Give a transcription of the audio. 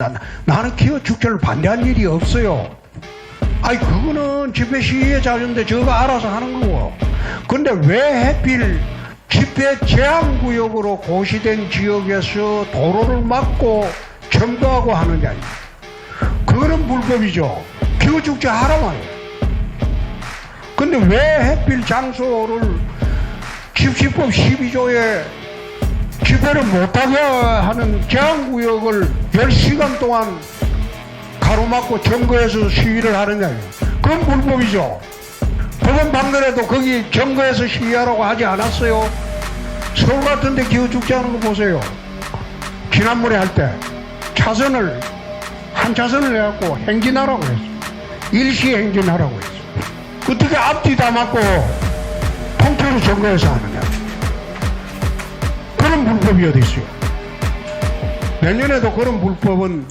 나- 나는 기어 축제를 반대한 일이 없어요. 아니 그거는 집회 시위의 자유인데 저거 알아서 하는 거고. 근데 왜 해필 집회 제한 구역으로 고시된 지역에서 도로를 막고 점거하고 하느냐? 그거는 불법이죠. 기어 축제 하라고요. 근데 왜 해필 장소를 집시법 12조에 집회를 못하게 하는 제한구역을 10시간 동안 가로막고 점거해서 시위를 하느냐. 그건 불법이죠. 법원 방문에도 거기 점거해서 시위하라고 하지 않았어요. 서울 같은 데 기후축제하는 거 보세요. 지난번에 할 때 차선을 한 차선을 해갖고 행진하라고 했어. 일시 행진하라고 했어. 어떻게 앞뒤 다 막고 통째로 점거해서 하느냐. 그런 불법이 어디 있어요? 내년에도 그런 불법은